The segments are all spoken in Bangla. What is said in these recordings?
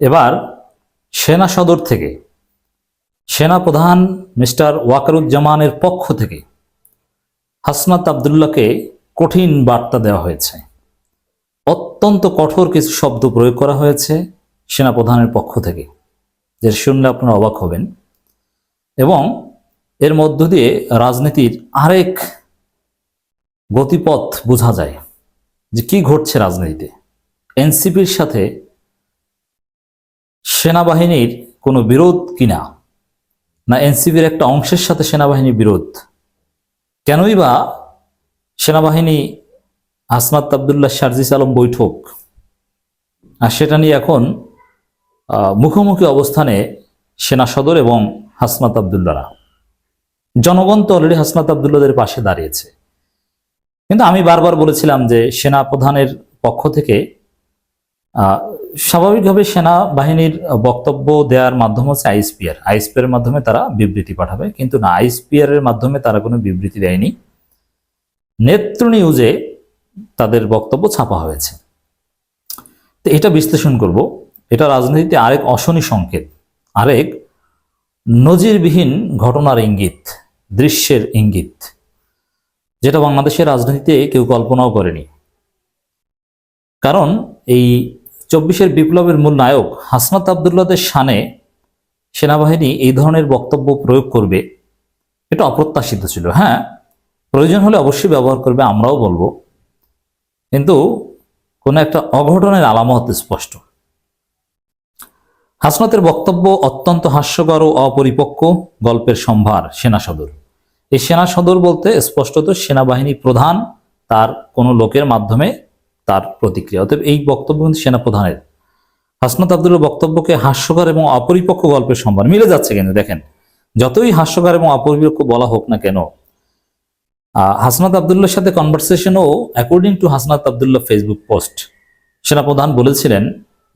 এবার সেনা সদর থেকে সেনা প্রধান মিস্টার ওয়াকারুজ্জামানের পক্ষ থেকে হাসনাত আবদুল্লাহকে কঠিন বার্তা দেওয়া হয়েছে। অত্যন্ত কঠোর কিছু শব্দ প্রয়োগ করা হয়েছে সেনাপ্রধানের পক্ষ থেকে। যে শুনলে আপনারা অবাক হবেন। এবং এর মধ্য দিয়ে রাজনীতির আরেক গতিপথ বোঝা যায় যে কি ঘটছে রাজনীতিতে। এনসিপির সাথে সেনাবাহিনীর কোনো বিরোধ কিনা? না এনসিপির একটা অংশের সাথে সেনাবাহিনীর বিরোধ? কেনই বা সেনাবাহিনী আসনাত আবদুল্লাহ শারজিস আলম বৈঠক? আর সেটা নিয়ে এখন মুখোমুখি অবস্থানে সেনা সদর এবং হাসনাত আবদুল্লারা জনগণ তো অলরেডি হাসনাত আবদুল্লাদের পাশে দাঁড়িয়েছে। কিন্তু আমি বারবার বলেছিলাম যে সেনা প্রধানের পক্ষ থেকে স্বাভাবিকভাবে সেনা বাহিনীর বক্তব্য দেওয়ার মাধ্যম হচ্ছে আইএসপিআর। আইএসপিআর মাধ্যমে তারা বিবৃতি পাঠাবে, কিন্তু না আইএসপিআর এর মাধ্যমে তারা কোনো বিবৃতি দেয়নি। নেত্র নিউজে তাদের বক্তব্য ছাপা হয়েছে। তো এটা বিশ্লেষণ করব। এটা রাজনীতিতে আরেক অশনি সংকেত, আরেক নজিরবিহীন ঘটনার ইঙ্গিত, দৃশ্যের ইঙ্গিত, যেটা বাংলাদেশের রাজনীতিতে কেউ কল্পনাও করেনি। কারণ এই চব্বিশের বিপ্লবের মূল নায়ক হাসনাত আবদুল্লাদের শানে সেনাবাহিনী এই ধরনের বক্তব্য প্রয়োগ করবে। এটা অপ্রত্যাশিত ছিল। হ্যাঁ প্রয়োজন হলে অবশ্যই ব্যবহার করবে, আমরাও বলব। কিন্তু কোনো একটা অঘটনের আলামত স্পষ্ট। হাসনাতের বক্তব্য অত্যন্ত হাস্যকর ও অপরিপক্ক গল্পের সম্ভার সেনা সদর। এই সেনা সদর বলতে স্পষ্টত সেনাবাহিনী প্রধান, তার কোনো লোকের মাধ্যমে তার প্রতিক্রিয়া। অতএব এই বক্তব্য কিন্তু সেনা প্রধানের হাসনাত আব্দুল্লাহ বক্তব্যকে হাস্যকর এবং অপরিপক্ক গল্পের সম্ভার। মিলে যাচ্ছে কিন্তু, দেখেন। যতই হাস্যকর এবং অপরিপক্ক বলা হোক না কেন হাসনাত আবদুল্লার সাথে কনভারসেশনও according to Hasnat Abdullah Facebook post সেনাপ্রধান বলেছিলেন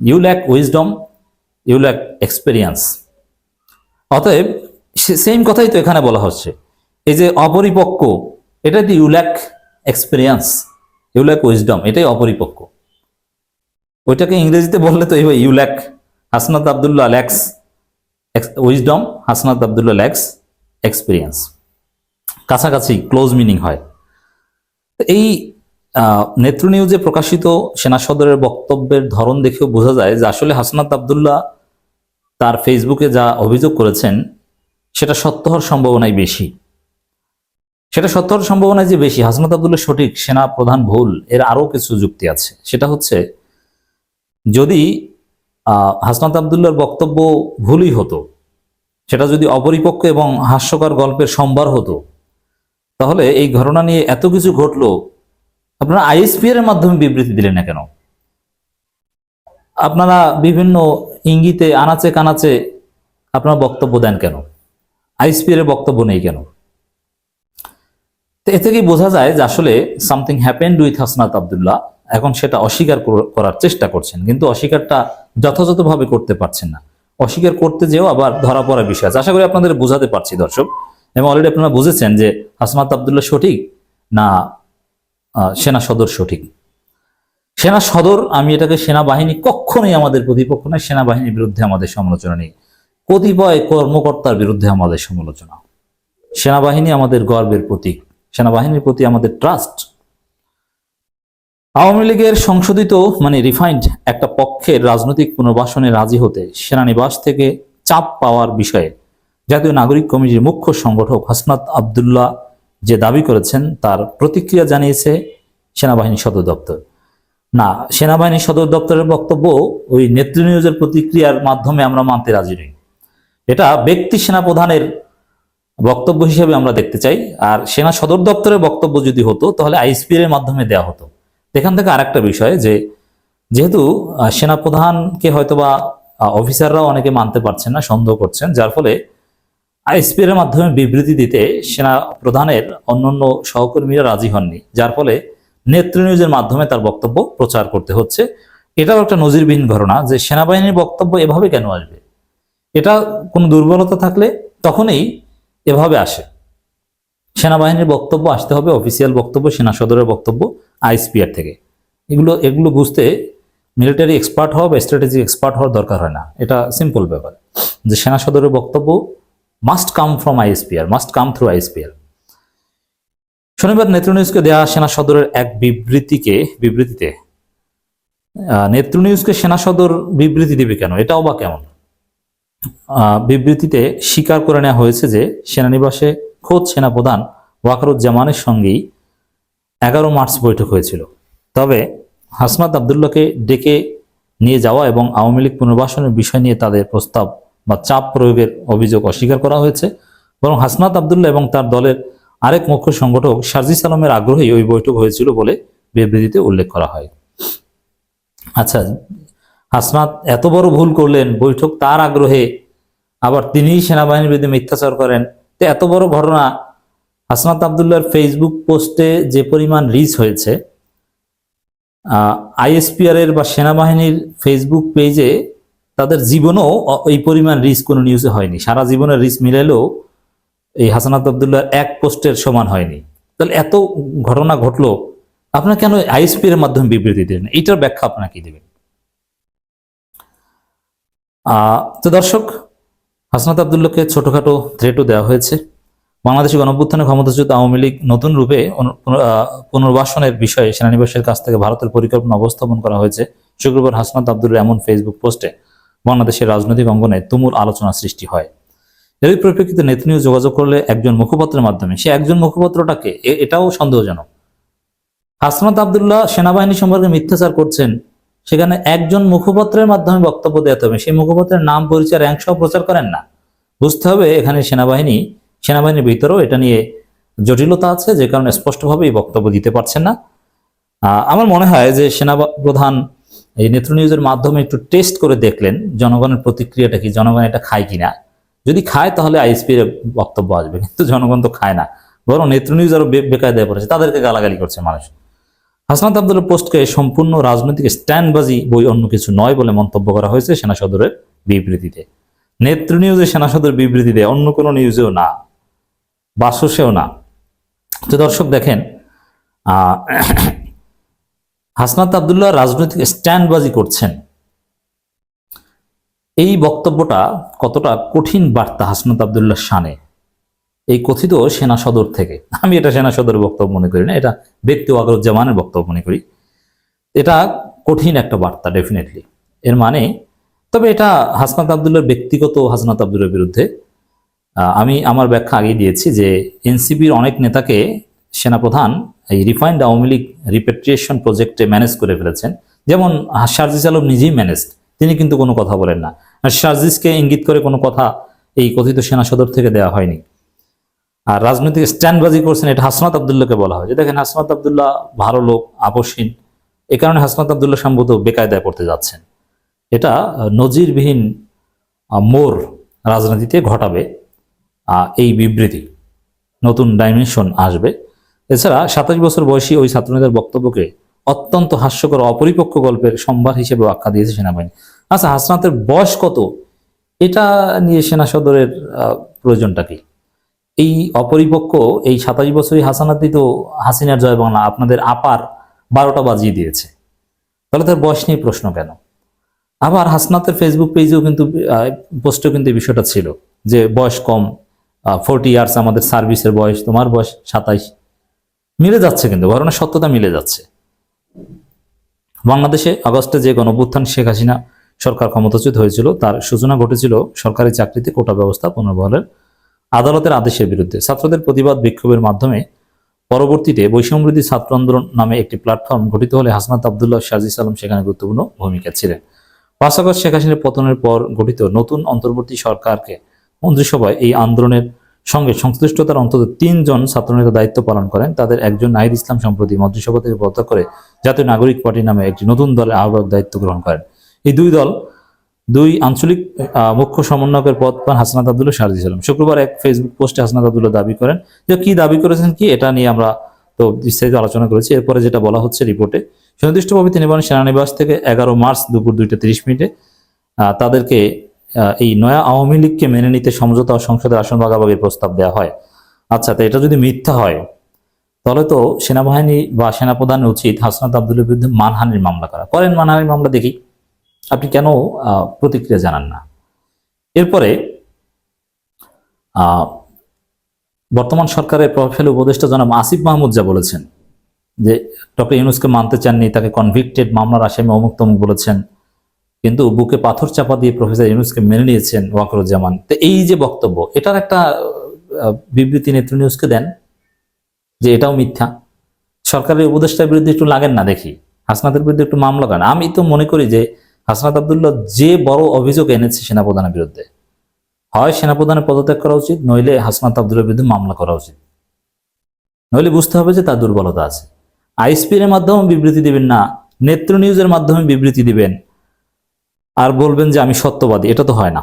you lack wisdom you lack experience অতএব সেম কথাই তো এখানে বলা হচ্ছে। এই যে অপরিপক্ক, এটা the you lack experience you lack wisdom এটাই অপরিপক্ক। ওইটাকে ইংরেজিতে বললে তো এইভাবে you lack Hasnat Abdullah lacks wisdom Hasnat Abdullah lacks experience কাছাকাছি ক্লোজ মিনিং হয়। এই নেত্র নিউজে প্রকাশিত সেনা সদরের বক্তব্যের ধরন দেখেও বোঝা যায় যে আসলে হাসনাত আবদুল্লাহ তার ফেসবুকে যা অভিযোগ করেছেন, সেটা সত্য হওয়ার সম্ভাবনাই বেশি। সেটা সত্য হওয়ার সম্ভাবনা যে বেশি হাসনাত আবদুল্লাহ সঠিক, সেনা প্রধান ভুল, এর আরও কিছু যুক্তি আছে। সেটা হচ্ছে, যদি হাসনাত আবদুল্লাহর বক্তব্য ভুলই হতো, সেটা যদি অপরিপক্ক এবং হাস্যকর গল্পের সম্ভার হতো, তাহলে এই ঘটনা নিয়ে এত কিছু ঘটলো, আপনারা আইএসপিআর এর মাধ্যমে বিবৃতি দিলেন না কেন? আপনারা বিভিন্ন ইঙ্গিতে, আনাচে কানাচে আপনারা বক্তব্য দেন কেন? আইএসপিআর এর বক্তব্য নেই কেন? এ থেকেই বোঝা যায় যে আসলে something happened with Hasnat Abdullah এখন সেটা অস্বীকার করার চেষ্টা করছেন, কিন্তু অস্বীকারটা যথাযথভাবে করতে পারছেন না। অস্বীকার করতে যেও আবার ধরা পড়া বিষয় আছে। আশা করি আপনাদের বোঝাতে পারছি, দর্শক। এবং অলরেডি আপনারা বুঝেছেন যে হাসনাত আবদুল্লাহ সঠিক না সেনা সদর সঠিক? সেনা সদর, আমি এটাকে সেনাবাহিনী কখনোই আমাদের প্রতিপক্ষ নয়, সেনাবাহিনীর বিরুদ্ধে আমাদের সমালোচনা নেই। কতিপয় কর্মকর্তার বিরুদ্ধে আমাদের সমালোচনা। সেনাবাহিনী আমাদের গর্বের প্রতীক। সেনাবাহিনীর প্রতি আমাদের ট্রাস্ট আওয়ামী লীগের সংশোধিত মানে রিফাইন্ড একটা পক্ষের রাজনৈতিক পুনর্বাসনে রাজি হতে সেনানিবাস থেকে চাপ পাওয়ার বিষয়ে জাতীয় নাগরিক কমিটির মুখ্য সংগঠক হাসনাত আবদুল্লাহ যে দাবি করেছেন, তার প্রতিক্রিয়া জানিয়েছে সেনাবাহিনী সদর দপ্তর। না, সেনাবাহিনী সদর দপ্তরের বক্তব্য, ওই নেত্রী নিউজের প্রতিক্রিয়ার মাধ্যমে আমরা মানতে রাজি নই। এটা ব্যক্তি সেনাপ্রধানের বক্তব্য হিসেবে আমরা দেখতে চাই। আর সেনা সদর দপ্তরের বক্তব্য যদি হতো তাহলে আইএসপিআর এর মাধ্যমে দেওয়া হতো। এখান থেকে আরেকটা বিষয় যে যেহেতু আহ, সেনাপ্রধানকে হয়তোবা অফিসাররাও অনেকে মানতে পারছেন না সন্দেহ করছেন যার ফলে আইএসপিআর এর মাধ্যমে বিবৃতি দিতে সেনা প্রধানের অন্যান্য সহকর্মীরা রাজি হননি যার ফলে নেত্র নিউজের মাধ্যমে তার বক্তব্য প্রচার করতে হচ্ছে। এটাও একটা নজিরবিহীন ঘটনা যে সেনাবাহিনীর বক্তব্য এভাবে কেন আসবে? এটা কোনো দুর্বলতা থাকলে তখনই এভাবে আসে। সেনাবাহিনীর বক্তব্য আসতে হবে, অফিসিয়াল বক্তব্য, সেনা সদরের বক্তব্য আইসপিআর থেকে। এগুলো এগুলো বুঝতে মিলিটারি এক্সপার্ট হওয়া বা স্ট্র্যাটেজি এক্সপার্ট হওয়ার দরকার হয় না। এটা সিম্পল ব্যাপার। যে সেনা সদরের বক্তব্য must come from ISPR must come through ISPR. শনিবার নেত্র নিউজকে দেওয়া সেনা সদরের এক বিবৃতিকে, বিবৃতিতে নেত্র নিউজকে সেনা সদর বিবৃতি দিবে কেন? এটাও বা কেমন? বিবৃতিতে স্বীকার করে নেওয়া হয়েছে যে সেনানিবাসে খোদ সেনাপ্রধান ওয়াকারুজ্জামানের সঙ্গেই এগারো মার্চ বৈঠক হয়েছিল। তবে হাসনাত আবদুল্লাহকে ডেকে নিয়ে যাওয়া এবং আওয়ামী লীগ পুনর্বাসনের বিষয় নিয়ে তাদের প্রস্তাব বা চাপ প্রয়োগের অভিযোগ অস্বীকার করা হয়েছে। বরং হাসনাত আবদুল্লাহ এবং তার দলের আরেক মুখ্য সংগঠক সার্জিস আলমের আগ্রহেই ওই বৈঠক হয়েছিল বলে বিবৃতিতে উল্লেখ করা হয়। আচ্ছা হাসনাত এত বড় ভুল করলেন, বৈঠক তার আগ্রহে। আবার তিনি সেনাবাহিনীর বিরুদ্ধে মিথ্যাচার করেন। তো এত বড় ঘটনা, হাসনাত আবদুল্লাহর ফেসবুক পোস্টে যে পরিমাণ রিচ হয়েছে আইএসপিআর এর বা সেনাবাহিনীর ফেসবুক পেজে তাদের জীবনেও এই পরিমাণ রিচ কোনো নিউজে হয়নি। সারা জীবনের রিচ মিলাইলেও এই হাসানাত আবদুল্লাহর এক পোস্টের সমান হয়নি। তাহলে এত ঘটনা ঘটলো আপনার কেন আইএসপিআর এর মাধ্যমে বিবৃতি দিলেন এইটার ব্যাখ্যা আপনারা কি দেবেন। তো দর্শক, হাসনাত আবদুল্লাহকে ছোটখাটো থ্রেটও দেওয়া হয়েছে। বাংলাদেশি গণঅভ্যুত্থানে ক্ষমতাচ্যুত আওয়ামী লীগ নতুন রূপে পুনর্বাসনের বিষয়ে সেনানিবাসের কাছ থেকে ভারতের পরিকল্পনা অবস্থাপন করা হয়েছে। শুক্রবার হাসনাত আবদুল্লাহ এমন ফেসবুক পোস্টে বাংলাদেশের রাজনৈতিক অঙ্গনে তুমুল আলোচনা সৃষ্টি হয়। এর পরিপ্রেক্ষিতে নেত্রী নিউজ যোগাযোগ করলে একজন মুখপাত্রের মাধ্যমে। সে একজন মুখপাত্রটাকে এটাও সন্দেহজনক। হাসনাত আবদুল্লাহ সেনাবাহিনী সম্পর্কে মিথ্যাচার করছেন সেখানে একজন মুখপাত্রের মাধ্যমে বক্তব্য দেওয়াতে হবে। সেই মুখপাত্রের নাম, পরিচয় র্যাঙ্ক সহ প্রচার করেন না। বুঝতে হবে, এখানে সেনাবাহিনী, সেনাবাহিনীর ভিতরেও এটা নিয়ে জটিলতা আছে, যে কারণে স্পষ্টভাবে এই বক্তব্য দিতে পারছেন না। আমার মনে হয় যে সেনা প্রধান এই নেত্র নিউজের মাধ্যমে একটু টেস্ট করে দেখলেন, জনগণের প্রতিক্রিয়াটা কি, জনগণ এটা খায় কিনা। যদি খায়, তাহলে আইএসপি এর বক্তব্য আসবে, কিন্তু জনগণ তো খায় না। বরং নেত্র নিউজ আরও বে- বেকায়দায় পড়েছে, তাদেরকে গালাগালি করছে মানুষ। হাসনাত আবদুল্লাহ পোস্টকে সম্পূর্ণ রাজনৈতিক স্ট্যান্ডবাজি বই অন্য কিছু নয় বলে মন্তব্য করা হয়েছে সেনা সদরের বিবৃতিতে। নেত্র নিউজে সেনা সদর বিবৃতিতে অন্য কোনো নিউজেও না, বাসসেও না। তো দর্শক দেখেন হাসনাত আবদুল্লাহ রাজনৈতিক স্ট্যান্ডবাজি করছেন। এই বক্তব্যটা কতটা কঠিন বার্তা হাসনাত আবদুল্লাহ শানে? এই কথিত সেনা সদর থেকে। আমি এটা সেনা সদরের বক্তব্য মনে করি না, এটা ব্যক্তি ওয়াকরুজ্জামানের বক্তব্য মনে করি। এটা কঠিন একটা বার্তা ডেফিনেটলি এর মানে তবে এটা হাসনাত আবদুল্লার ব্যক্তিগত হাসনাত আবদুল্লার বিরুদ্ধে। আমি আমার ব্যাখ্যা আগেই দিয়েছি যে এনসিপির অনেক নেতাকে সেনাপ্রধান এই রিফাইন্ড আওয়ামী লীগ রিপেট্রিয়েশন প্রজেক্টে ম্যানেজ করে ফেলেছেন। যেমন শারজিস আলম নিজেই ম্যানেজ তিনি কিন্তু কোনো কথা বলেন না। আর ইঙ্গিত করে কোনো কথা এই কথিত সেনা সদর থেকে দেওয়া হয়নি। আর রাজনৈতিক স্ট্যান্ডবাজি করছেন এটা হাসনাত আবদুল্লাহকে বলা হয়। যে দেখেন হাসনাত আবদুল্লাহ ভালো লোক আপসহীন এ কারণে হাসনাত আবদুল্লাহ সম্ভবত বেকায়দায় পড়তে যাচ্ছেন। এটা নজিরবিহীন মোড় রাজনীতিতে ঘটাবে এই বিবৃতি। নতুন ডাইমেনশন আসবে। এছাড়া সাতাশ বছর বয়সী ওই ছাত্রনেতার বক্তব্যকে অত্যন্ত হাস্যকর, অপরিপক্ক গল্পের সম্ভার হিসেবে আখ্যা দিয়েছে সেনাবাহিনী। আচ্ছা হাসনাতের বয়স কত? এটা নিয়ে সেনা সদরের প্রয়োজনটা কি? এই অপরিপক্ক এই সাতাশ বছরই হাসানাতি তো হাসিনার জয় বাংলা আপনাদের আপার বারোটা বাজিয়ে দিয়েছে। তাহলে তার বয়স নিয়ে প্রশ্ন কেন? আবার হাসনাতের ফেসবুক পেজেও কিন্তু পোস্টেও কিন্তু বিষয়টা ছিল যে বয়স কম ফোরটি ইয়ার্স আমাদের সার্ভিসের বয়স, তোমার বয়স সাতাইশ মিলে যাচ্ছে কিন্তু, ঘটনার সত্যতা মিলে যাচ্ছে। বাংলাদেশে আগস্টে যে গণভ্যুত্থান শেখ হাসিনা সরকার ক্ষমতাচ্যুত হয়েছিল, তার সূচনা ঘটেছিল সরকারি চাকরিতে কোটা ব্যবস্থা পুনর্বহালের আদালতের আদেশের বিরুদ্ধে ছাত্রদের প্রতিবাদ বিক্ষোভের মাধ্যমে পরবর্তীতে বৈষম্যবৃদ্ধি ছাত্র আন্দোলন নামে একটি প্ল্যাটফর্ম গঠিত হলে হাসনাত আবদুল্লাহ শাজিস আলম সেখানে গুরুত্বপূর্ণ ভূমিকা ছিলেন। পাঁচ আগস্ট শেখ হাসিনার পতনের পর গঠিত নতুন অন্তর্বর্তী সরকারকে মন্ত্রিসভায় এই আন্দোলনের সঙ্গে সংশ্লিষ্টতার অন্তত তিনজন ছাত্রনেতা দায়িত্ব পালন করেন। তাদের একজন নাহিদ ইসলাম সম্প্রতি মন্ত্রিসভা থেকে পদত্যাগ করে জাতীয় নাগরিক পার্টি নামে একটি নতুন দলের আহ্বায়ক দায়িত্ব গ্রহণ করেন। এই দুই দল দুই আঞ্চলিক মুখ্য সমন্বয়কের পদ পান হাসনাত আবদুল্লাহ শারজি আলম শুক্রবার এক ফেসবুক পোস্টে হাসনাত আবদুল্লাহ দাবি করেন যে কি দাবি করেছেন কি, এটা নিয়ে আমরা তো বিস্তারিত আলোচনা করেছি। এরপরে যেটা বলা হচ্ছে রিপোর্টে সুনির্দিষ্টভাবে তিনি বলেন, সেনানিবাস থেকে এগারো মার্চ দুপুর দুইটা তিরিশ মিনিটে তাদেরকে এই নয়া আওয়ামী লীগকে মেনে নিতে সমঝোতা ও সংসদের আসন ভাগাভাগির প্রস্তাব দেওয়া হয়। আচ্ছা তো এটা যদি মিথ্যা হয়, তাহলে তো সেনাবাহিনী বা সেনাপ্রধানের উচিত হাসনাত আব্দুলের বিরুদ্ধে মানহানির মামলা করা। করেন মানহানির মামলা, দেখি। আপনি কেন প্রতিক্রিয়া জানান না? এরপরে বর্তমান সরকারের প্রভাবশালী উপদেষ্টা জনাব আসিফ মাহমুদ যা বলেছেন, যে ডক্টর ইউনুসকে মানতে চাননি, তাকে কনভিক্টেড মামলার আসামি অমুক তমুক বলেছেন, কিন্তু বুকে পাথর চাপা দিয়ে প্রফেসর ইউনুসকে মেনে নিয়েছেন ওয়াকরুজ্জামান। তো এই যে বক্তব্য, এটার একটা বিবৃতি নেত্র নিউজকে দেন, যে এটাও মিথ্যা। সরকারের উপদেষ্টার বিরুদ্ধে একটু লাগেন না দেখি, হাসনাতের বিরুদ্ধে একটু মামলা করেন। আমি তো মনে করি যে হাসনাত আবদুল্লাহ যে বড় অভিযোগ এনেছে সেনাপ্রধানের বিরুদ্ধে, হয় সেনাপ্রধানের পদত্যাগ করা উচিত, নইলে হাসনাত আবদুল্লার বিরুদ্ধে মামলা করা উচিত। নইলে বুঝতে হবে যে তার দুর্বলতা আছে। আইএসপির মাধ্যমে বিবৃতি দিবেন না, নেত্র নিউজের মাধ্যমে বিবৃতি দিবেন, আর বলবেন যে আমি সত্যবাদী, এটা তো হয় না।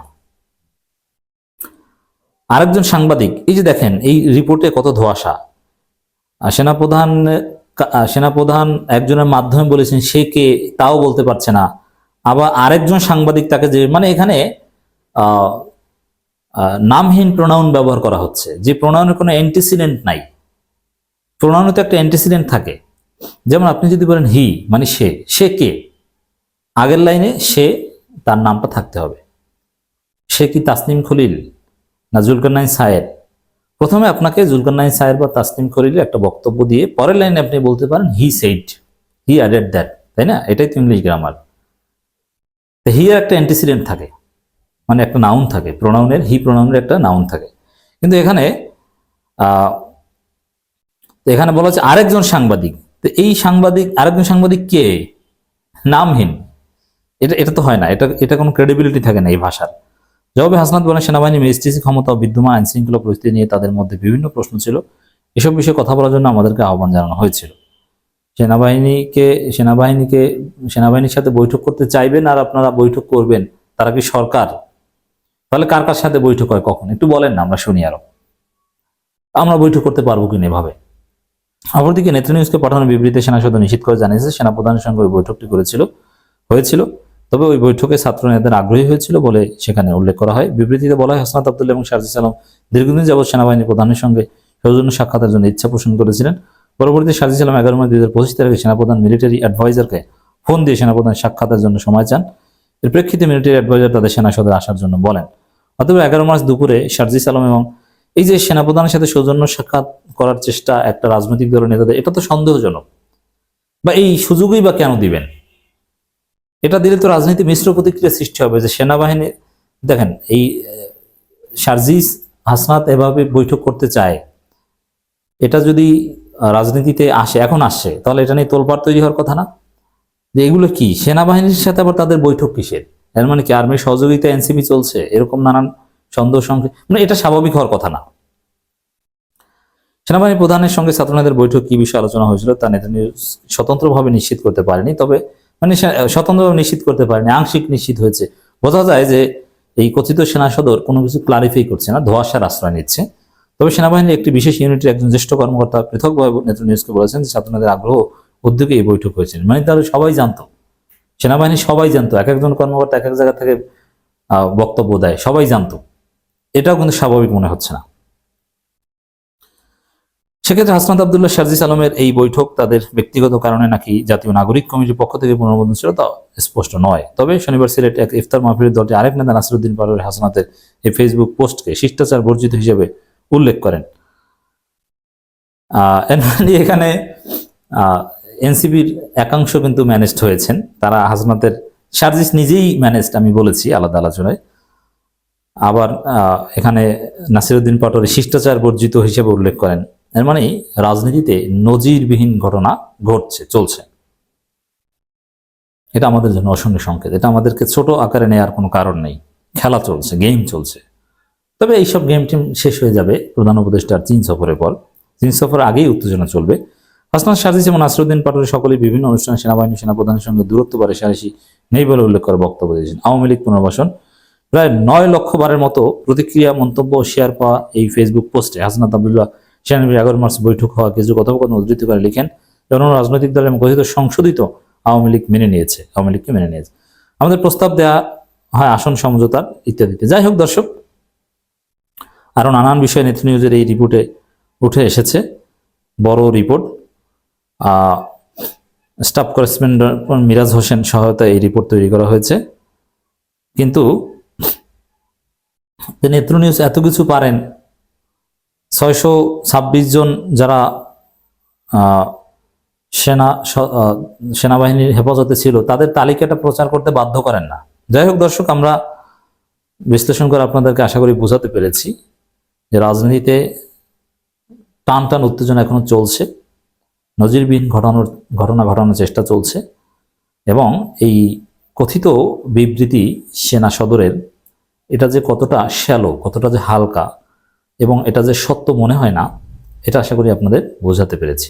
আরেকজন সাংবাদিক, এই যে দেখেন, এই রিপোর্টে কত ধোয়াশা। সেনাপ্রধান সেনাপ্রধান একজনের মাধ্যমে বলেছেন, সে কে, তাও বলতে পারছে না। আবার আরেকজন সাংবাদিক তাকে যে মানে এখানে নামহীন প্রোনাউন ব্যবহার করা হচ্ছে, যে প্রোনাউনের কোনো অ্যান্টিসিডেন্ট নাই। প্রোনাউনে তো একটা অ্যান্টিসিডেন্ট থাকে। যেমন আপনি যদি বলেন হি মানে সে সে কে? আগের লাইনে সে, তার নামটা থাকতে হবে। সে কি তাসনিম খলিল না জুলকারনাইন সায়ের? প্রথমে আপনাকে জুলকারনাইন সায়ের বা তাসনিম খলিল একটা বক্তব্য দিয়ে পরের লাইনে আপনি বলতে পারেন he said he added that তাই না? এটাই তো ইংলিশ গ্রামার হি একটা অ্যান্টিসিডেন্ট থাকে। মানে একটা নাউন থাকে। প্রোনাউনের হি প্রোনাউনের একটা নাউন থাকে। কিন্তু এখানে এখানে বলা হচ্ছে আরেকজন সাংবাদিক। তো এই সাংবাদিক, আরেকজন সাংবাদিক কে? নামহীন। এটা এটা তো হয় না। এটা এটা কোনো ক্রেডিবিলিটি থাকে না এই ভাষার। জবাবে হাসনাত বলেন, সেনাবাহিনী ম্যাজিস্ট্রেসি ক্ষমতা ও বিদ্যমান আইন শৃঙ্খলা পরিস্থিতি নিয়ে তাদের মধ্যে বিভিন্ন প্রশ্ন ছিল। এসব বিষয়ে কথা বলার জন্য আমাদেরকে আহ্বান জানানো হয়েছিল। সেনাবাহিনীকে সেনাবাহিনীকে, সেনাবাহিনীর সাথে বৈঠক করতে চাইবেন আর আপনারা বৈঠক করবেন, তারা কি সরকার? তাহলে কার কার সাথে বৈঠক হয় কখন? একটু বলেন না, আমরা শুনি আরও। আমরা বৈঠক করতে পারব কিনা এভাবে? অপরদিকে নেত্র নিউজকে পাঠানো বিবৃতি সেনা সদর নিশ্চিত করে জানিয়েছে সেনাপ্রধানের সঙ্গে ওই বৈঠকটি করেছিল, হয়েছিল। তবে ওই বৈঠকে ছাত্র নেতাদের আগ্রহী হয়েছিল বলে সেখানে উল্লেখ করা হয়। বিবৃতিতে বলা হয়, হাসনাত আব্দুল্লাহ এবং শারজিস আলম দীর্ঘদিন যাবৎ সেনাবাহিনী প্রধানের সঙ্গে সৌজন্য সাক্ষাতের জন্য ইচ্ছা পোষণ করেছিলেন। পরবর্তীতে শারজিস আলম এগারো মার্চ দুই হাজার পঁচিশ তারিখে সেনাপ্রধান মিলিটারি অ্যাডভাইজারকে ফোন দিয়ে সেনাপ্রধান সাক্ষাতের জন্য সময় চান। এর প্রেক্ষিতে মিলিটারি অ্যাডভাইজার তাদের সেনা সদরে আসার জন্য বলেন। অথবা এগারো মার্চ দুপুরে শারজিস আলম এবং এই যে সেনাপ্রধানের সাথে সৌজন্য সাক্ষাৎ করার চেষ্টা একটা রাজনৈতিক দলের নেতাদের এটা তো সন্দেহজনক। বা এই সুযোগই বা কেন দিবেন? এটা দিলে তো রাজনীতি মিশ্র প্রতিক্রিয়া সৃষ্টি হবে যে সেনাবাহিনী দেখেন এই আহ, শারজিস হাসনাত এভাবে বৈঠক করতে চায় এটা যদি রাজনীতিতে আসে, এখন আসছে তাহলে এটা নিয়ে তোলপাড় তৈরি হওয়ার কথা না? যে এগুলো কি? সেনাবাহিনীর সাথে আবার তাদের বৈঠক কিসের? এর মানে কি আর্মির সহযোগিতা এনসিপি চলছে? এরকম নানান সন্দেহ সংখ্যা মানে এটা স্বাভাবিক হওয়ার কথা না। সেনাবাহিনী প্রধানের সঙ্গে ছাত্রনেতাদের বৈঠক কি বিষয়ে আলোচনা হয়েছিল তা নেতা স্বতন্ত্রভাবে নিশ্চিত করতে পারেনি। তবে মানে স্বতন্ত্রভাবে নিশ্চিত করতে পারেনি, আংশিক নিশ্চিত হয়েছে। বোঝা যায় যে এই কথিত সেনা সদর কোনো কিছু ক্লারিফাই করছে না ধোয়াশার আশ্রয় নিচ্ছে। তবে সেনাবাহিনীর একটি বিশেষ ইউনিটের একজন জ্যেষ্ঠ কর্মকর্তা পৃথকভাবে নেত্র নিউজকে বলেছেন যে ছাত্রনেতাদের আগ্রহ উদ্যোগে এই বৈঠক হয়েছে। মানে তাহলে সবাই জানতো। সেনাবাহিনী সবাই জানতো। এক একজন কর্মকর্তা এক এক জায়গা থেকে বক্তব্য দেয়। সবাই জানতো। এটাও কিন্তু স্বাভাবিক মনে হচ্ছে না। সেক্ষেত্রে হাসনাত আবদুল্লাহ শারজিস আলমের এই বৈঠক তাদের ব্যক্তিগত কারণে নাকি জাতীয় নাগরিক কমিটির পক্ষ থেকে পুনর্বন্ধন ছিল তা স্পষ্ট নয়। তবে শনিবার সিলেট এক ইফতার মাহফিলের দলটি আরেক নেতা নাসিরুদ্দিন পারভেজ হাসনাতের এই ফেসবুক পোস্টকে শিষ্টাচার বর্জিত হিসেবে উল্লেখ করেন। এখানে এনসিপির একাংশ কিন্তু ম্যানেজড হয়েছেন। তারা হাসনাতের শারজিস নিজেই ম্যানেজড আমি বলেছি আলাদা আলোচনায়। আবার এখানে নাসিরুদ্দিন পাটোয়ারি শিষ্টাচার বর্জিত হিসেবে উল্লেখ করেন। এর মানে রাজনীতিতে নজিরবিহীন ঘটনা ঘটছে, চলছে। এটা আমাদের জন্য অশূন্য সংকেত। এটা আমাদেরকে ছোট আকারে নেওয়ার কোনো কারণ নেই। খেলা চলছে গেম চলছে। তবে এইসব গেম টিম শেষ হয়ে যাবে, প্রধান উপদেষ্টার চীন সফরের পর চীন সফর আগেই উত্তেজনা চলবে। হাসনাত শারজিস এবং নাসরুদ্দিন পাটোয়ারি সকলেই বিভিন্ন অনুষ্ঠানে সেনাবাহিনী, সেনাপ্রধানের সঙ্গে দূরত্ব বারে সারাসি নেই বলে উল্লেখ করে বক্তব্য দিয়েছেন। আওয়ামী লীগ পুনর্বাসন। প্রায় নয় লক্ষ বারের মতো প্রতিক্রিয়া, মন্তব্য শেয়ার পাওয়া এই ফেসবুক পোস্টে হাসনাত আবদুল্লাহ সেনানিবাসী এগারো মার্চ বৈঠক হওয়া কিছু কথোপকথন উদ্ধৃত করে লিখেন যেমন রাজনৈতিক দলের কথিত সংশোধিত আওয়ামী লীগ মেনে নিয়েছে, আওয়ামী লীগকে মেনে নিয়েছে। আমাদের প্রস্তাব দেওয়া হয় আসন সমঝোতার ইত্যাদিতে। যাই হোক দর্শক আরও নানান বিষয়ে নেত্র নিউজের এই রিপোর্টে উঠে এসেছে। বড় report. Staff correspondent Miraj Hossain সহায়তায় এই রিপোর্ট তৈরি করা হয়েছে। কিন্তু নেত্র নিউজ এত কিছু পারেন, ছয়শো ছাব্বিশ জন যারা সেনা সেনাবাহিনীর হেফাজতে ছিল, তাদের তালিকাটা প্রচার করতে বাধ্য করেন না। যাই হোক দর্শক, আমরা বিশ্লেষণ করে আপনাদেরকে আশা করি বোঝাতে পেরেছি। যে রাজনীতিতে টান টান উত্তেজনা এখনও চলছে, নজিরবিহীন ঘটানোর, ঘটনা ঘটানোর চেষ্টা চলছে এবং এই কথিত বিবৃতি সেনা সদরের, এটা যে কতটা শ্যালো, কতটা যে হালকা এবং এটা যে সত্য মনে হয় না, এটা আশা করি আপনাদের বোঝাতে পেরেছি।